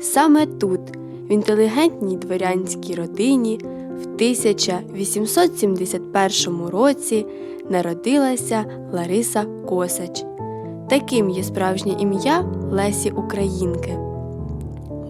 Саме тут, в інтелігентній дворянській родині, в 1871 році народилася Лариса Косач. Таким є справжнє ім'я Лесі Українки.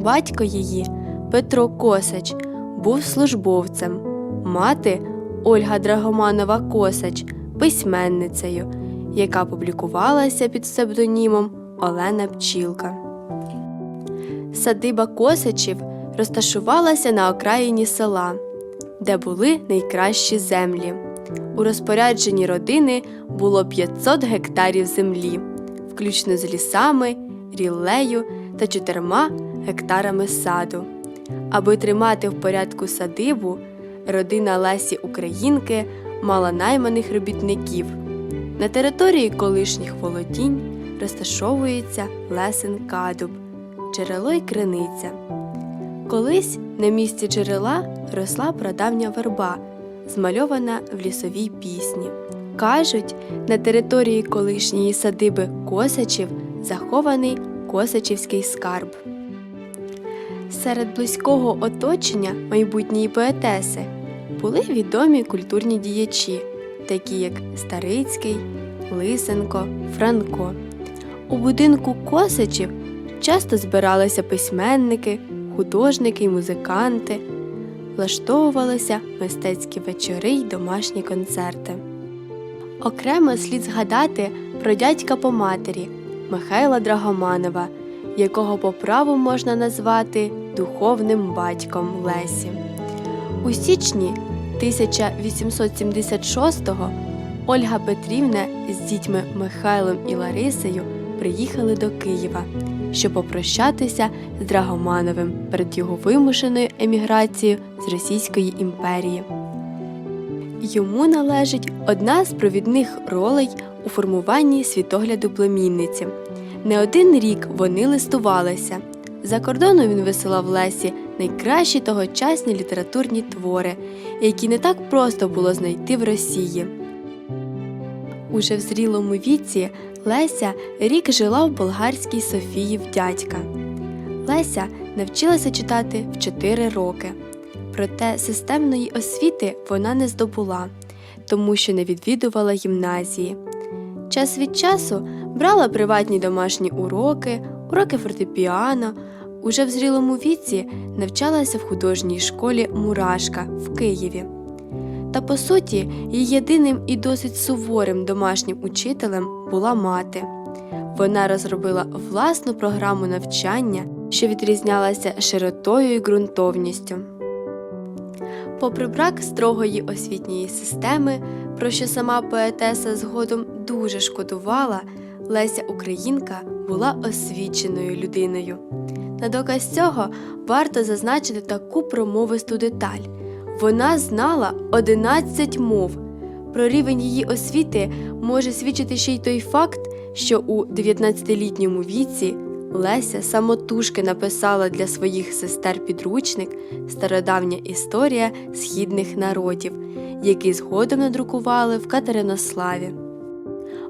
Батько її, Петро Косач, був службовцем, мати Ольга Драгоманова Косач письменницею, яка публікувалася під псевдонімом Олена Пчілка. Садиба Косачів розташувалася на окраїні села, де були найкращі землі. У розпорядженні родини було 500 гектарів землі, включно з лісами, ріллею та чотирма гектарами саду. Аби тримати в порядку садибу, родина Лесі Українки мала найманих робітників. На території колишніх володінь розташовується Лесен Кадуб, джерело й криниця. Колись на місці джерела росла прадавня верба, змальована в лісовій пісні. Кажуть, на території колишньої садиби Косачів захований Косачівський скарб. Серед близького оточення майбутньої поетеси були відомі культурні діячі, такі як Старицький, Лисенко, Франко. У будинку Косачів часто збиралися письменники, художники й музиканти, влаштовувалися мистецькі вечори й домашні концерти. Окремо слід згадати про дядька по матері Михайла Драгоманова, якого по праву можна назвати духовним батьком Лесі. У січні 1876-го Ольга Петрівна з дітьми Михайлом і Ларисею приїхали до Києва, щоб попрощатися з Драгомановим перед його вимушеною еміграцією з Російської імперії. Йому належить одна з провідних ролей у формуванні світогляду племінниці. Не один рік вони листувалися. За кордоном він висилав Лесі найкращі тогочасні літературні твори, які не так просто було знайти в Росії. Уже в зрілому віці Леся рік жила в болгарській Софії в дядька. Леся навчилася читати в 4 роки. Проте системної освіти вона не здобула, тому що не відвідувала гімназії. Час від часу брала приватні домашні уроки, уроки фортепіано. Уже в зрілому віці навчалася в художній школі Мурашка в Києві. Та по суті, її єдиним і досить суворим домашнім учителем була мати. Вона розробила власну програму навчання, що відрізнялася широтою і ґрунтовністю. Попри брак строгої освітньої системи, про що сама поетеса згодом дуже шкодувала, Леся Українка була освіченою людиною. На доказ цього варто зазначити таку промовисту деталь. Вона знала 11 мов. Про рівень її освіти може свідчити ще й той факт, що у 19-літньому віці Леся самотужки написала для своїх сестер підручник Стародавня історія східних народів, який згодом надрукували в Катеринославі.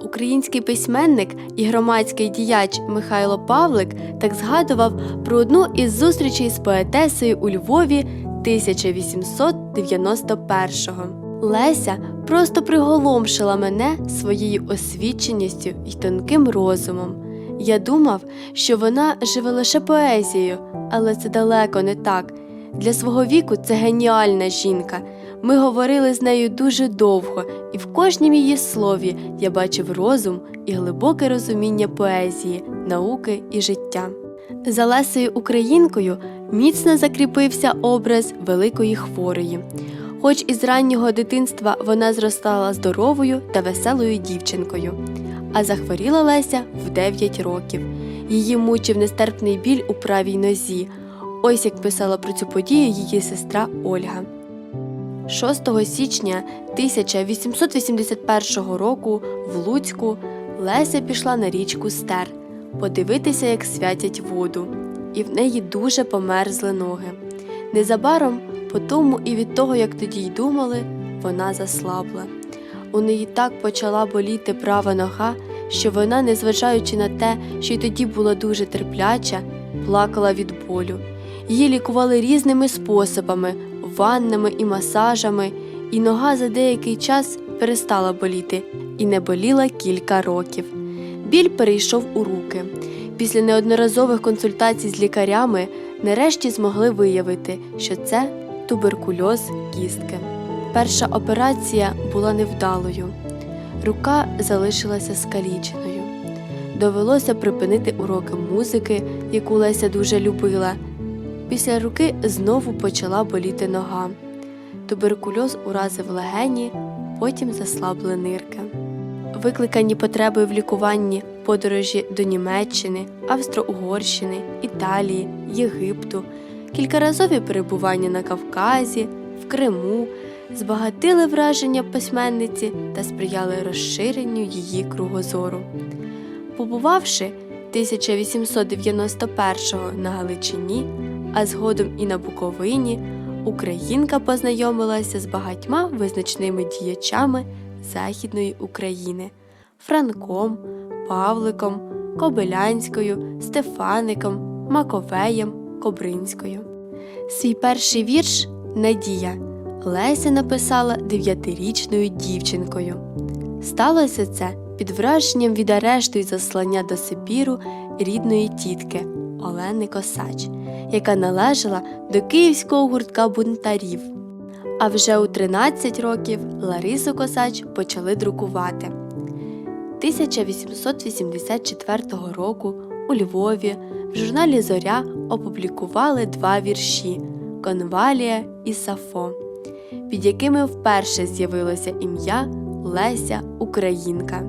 Український письменник і громадський діяч Михайло Павлик так згадував про одну із зустрічей з поетесою у Львові 1891-го. Леся просто приголомшила мене своєю освіченістю і тонким розумом. Я думав, що вона живе лише поезією, але це далеко не так. Для свого віку це геніальна жінка. Ми говорили з нею дуже довго, і в кожнім її слові я бачив розум і глибоке розуміння поезії, науки і життя. За Лесею Українкою міцно закріпився образ великої хворої. Хоч із раннього дитинства вона зростала здоровою та веселою дівчинкою. А захворіла Леся в 9 років. Її мучив нестерпний біль у правій нозі. Ось як писала про цю подію її сестра Ольга. 6 січня 1881 року в Луцьку Леся пішла на річку Стер подивитися, як святять воду, і в неї дуже померзли ноги. Незабаром, по тому і від того, як тоді й думали, вона заслабла. У неї так почала боліти права нога, що вона, незважаючи на те, що й тоді була дуже терпляча, плакала від болю. Її лікували різними способами, ваннами і масажами, і нога за деякий час перестала боліти і не боліла кілька років. Біль перейшов у руки. Після неодноразових консультацій з лікарями нарешті змогли виявити, що це туберкульоз кістки. Перша операція була невдалою. Рука залишилася скаліченою. Довелося припинити уроки музики, яку Леся дуже любила. Після руки знову почала боліти нога. Туберкульоз уразив легені, потім заслабли нирки. Викликані потребою в лікуванні подорожі до Німеччини, Австро-Угорщини, Італії, Єгипту, кількаразові перебування на Кавказі, в Криму збагатили враження письменниці та сприяли розширенню її кругозору. Побувавши 1891-го на Галичині, а згодом і на Буковині, українка познайомилася з багатьма визначними діячами Західної України Франком, Павликом, Кобилянською, Стефаником, Маковеєм, Кобринською. Свій перший вірш Надія Леся написала дев'ятирічною дівчинкою. Сталося це під враженням від арешту і заслання до Сибіру рідної тітки Олени Косач, яка належала до київського гуртка бунтарів. А вже у 13 років Ларису Косач почали друкувати. 1884 року у Львові в журналі Зоря опублікували два вірші Конвалія і Сафо, під якими вперше з'явилося ім'я Леся Українка.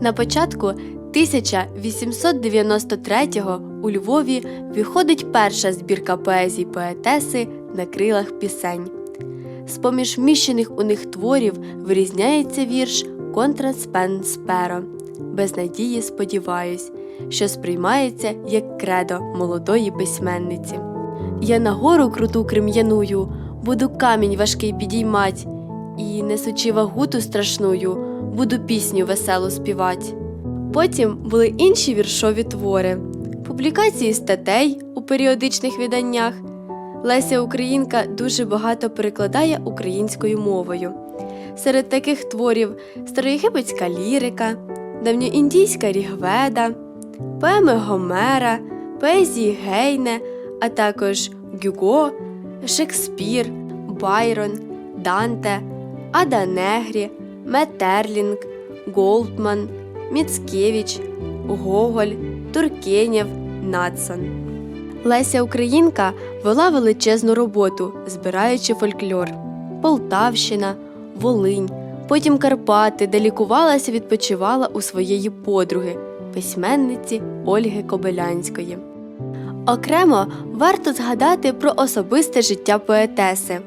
На початку 1893-го у Львові виходить перша збірка поезій поетеси на крилах пісень. З поміж вміщених у них творів вирізняється вірш Контраспенсперо. Без надії сподіваюсь, що сприймається як кредо молодої письменниці. Я на гору круту крем'яную, буду камінь важкий підіймать, і, несучи вагуту страшную, буду пісню веселу співать. Потім були інші віршові твори, публікації статей у періодичних виданнях. Леся Українка дуже багато перекладає українською мовою. Серед таких творів староєгипетська лірика, давньоіндійська рігведа, поеми Гомера, поезії Гейне, а також Гюго, Шекспір, Байрон, Данте, Ада Негрі, Метерлінг, Голдман, Міцкевич, Гоголь, Туркенєв, Надсон. Леся Українка вела величезну роботу, збираючи фольклор. Полтавщина, Волинь, потім Карпати, де лікувалася, відпочивала у своєї подруги, письменниці Ольги Кобилянської. Окремо варто згадати про особисте життя поетеси,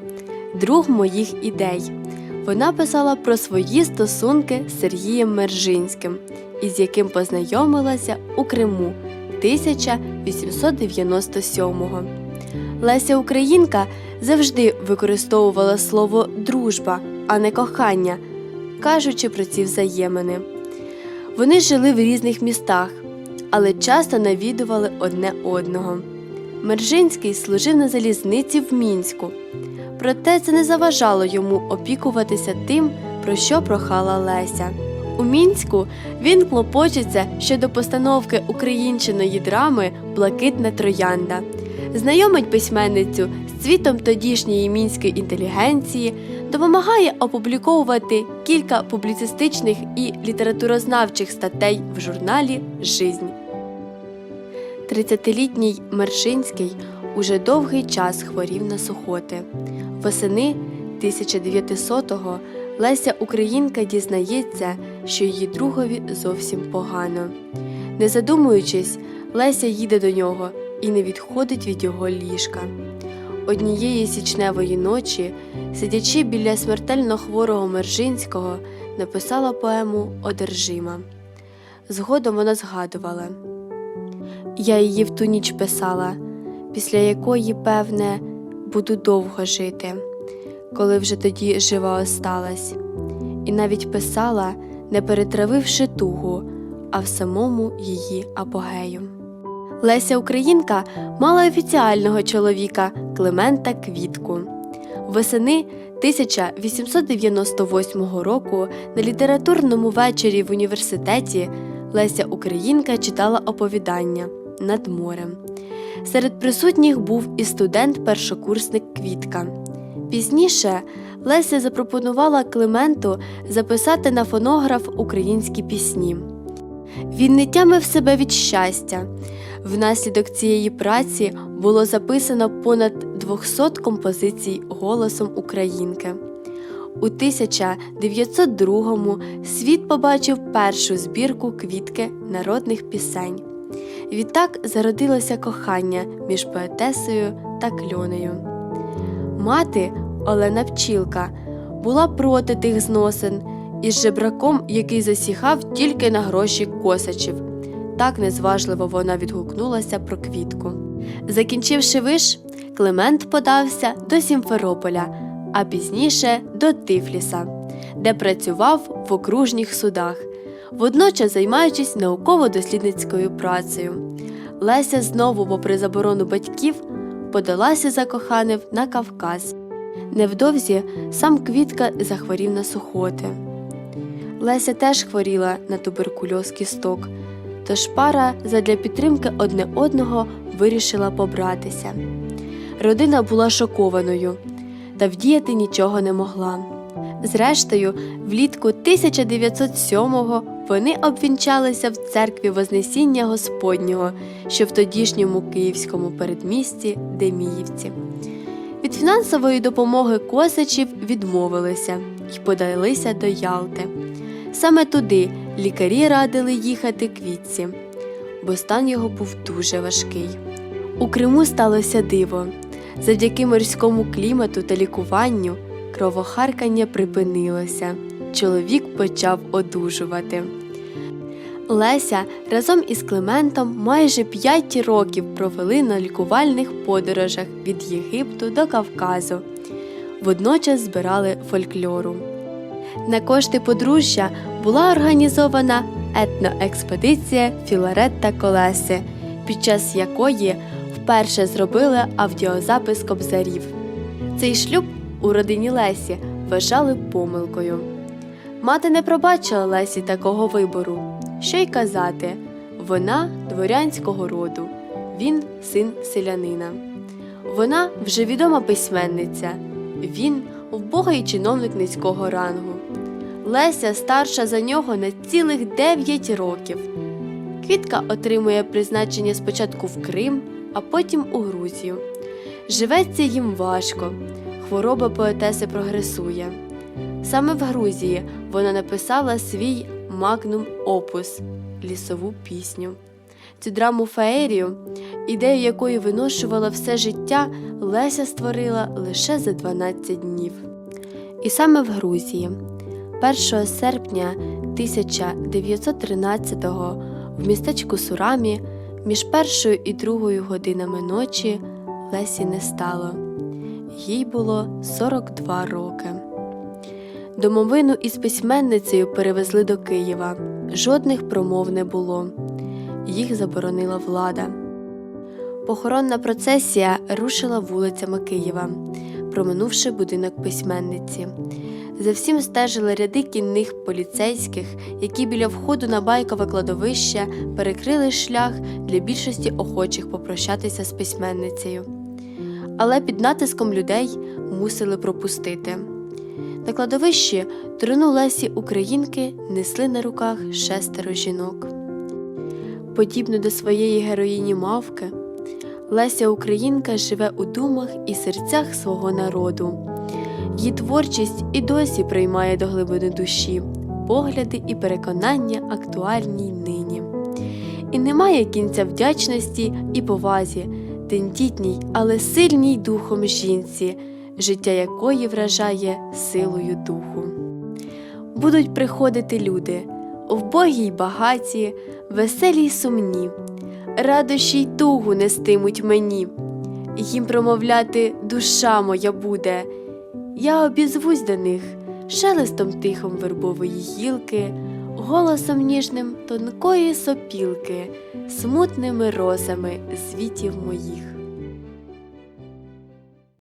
друг моїх ідей. Вона писала про свої стосунки з Сергієм Мержинським, із яким познайомилася у Криму 1897-го. Леся Українка завжди використовувала слово дружба, а не кохання, кажучи про ці взаємини. Вони жили в різних містах, але часто навідували одне одного. Мержинський служив на залізниці в Мінську. Проте це не заважало йому опікуватися тим, про що прохала Леся. У мінську він клопочеться щодо постановки українчиної драми Блакитна троянда, знайомить письменницю з цвітом тодішньої мінської інтелігенції, допомагає опубліковувати кілька публіцистичних і літературознавчих статей в журналі Жизнь. 30-літній Мершинський уже довгий час хворів на сухоти. Восени 1900-го Леся Українка дізнається, що її другові зовсім погано. Не задумуючись, Леся їде до нього і не відходить від його ліжка. Однієї січневої ночі, сидячи біля смертельно хворого Мержинського, написала поему Одержима. Згодом вона згадувала Я її в ту ніч писала, після якої, певне, буду довго жити, коли вже тоді жива осталась, і навіть писала, не перетравивши тугу, а в самому її апогею. Леся Українка мала офіціального чоловіка Климента Квітку. Восени 1898 року на літературному вечорі в університеті Леся Українка читала оповідання над морем. Серед присутніх був і студент-першокурсник Квітка. Пізніше Леся запропонувала Клименту записати на фонограф українські пісні. Він не тямив себе від щастя. Внаслідок цієї праці було записано понад 200 композицій голосом українки. У 1902-му світ побачив першу збірку квітки народних пісень. Відтак зародилося кохання між поетесою та кльонею. Мати Олена Пчілка була проти тих зносин із жебраком, який засіхав тільки на гроші косачів. Так незважливо вона відгукнулася про квітку. Закінчивши виш, Климент подався до Сімферополя, а пізніше до Тифліса, де працював в окружніх судах, водночас займаючись науково-дослідницькою працею. Леся знову, попри заборону батьків, подалася за на Кавказ. Невдовзі сам Квітка захворів на сухоти. Леся теж хворіла на туберкульоз кісток, тож пара задля підтримки одне одного вирішила побратися. Родина була шокованою та вдіяти нічого не могла. Зрештою, влітку 1907-го вони обвінчалися в церкві Вознесіння Господнього, що в тодішньому київському передмісті Деміївці. Від фінансової допомоги косачів відмовилися і подалися до Ялти. Саме туди лікарі радили їхати квітці, бо стан його був дуже важкий. У Криму сталося диво. Завдяки морському клімату та лікуванню кровохаркання припинилося. Чоловік почав одужувати. Леся разом із Климентом майже 5 років провели на лікувальних подорожах від Єгипту до Кавказу. Водночас збирали фольклору. На кошти подружжя була організована етноекспедиція Філарет та Колеси, під час якої вперше зробили аудіозапис кобзарів. Цей шлюб у родині Лесі вважали помилкою. Мати не пробачила Лесі такого вибору. Що й казати, вона дворянського роду, він син селянина. Вона вже відома письменниця, він вбогий чиновник низького рангу. Леся старша за нього на цілих 9 років. Квітка отримує призначення спочатку в Крим, а потім у Грузію. Живеться їм важко, хвороба поетеси прогресує. Саме в Грузії вона написала свій магнум опус лісову пісню. Цю драму феерію, ідею якої виношувала все життя, Леся створила лише за 12 днів. І саме в Грузії, 1 серпня 1913-го в містечку Сурамі між першою і другою годинами ночі Лесі не стало. Їй було 42 роки. Домовину із письменницею перевезли до Києва. Жодних промов не було. Їх заборонила влада. Похоронна процесія рушила вулицями Києва, проминувши будинок письменниці. За всім стежили ряди кінних поліцейських, які біля входу на байкове кладовище перекрили шлях для більшості охочих попрощатися з письменницею. Але під натиском людей мусили пропустити. На кладовищі труну Лесі Українки несли на руках шестеро жінок. Подібно до своєї героїні мавки, Леся Українка живе у думах і серцях свого народу. Її творчість і досі приймає до глибини душі, погляди і переконання актуальні нині. і немає кінця вдячності і повазі, тендітній, але сильній духом жінці, життя якої вражає силою духу. Будуть приходити люди, вбогі й багаті, веселі й сумні, радощі й тугу нестимуть мені, їм промовляти душа моя буде. Я обізвусь до них шелестом тихом вербової гілки, голосом ніжним тонкої сопілки, смутними розами звітів моїх.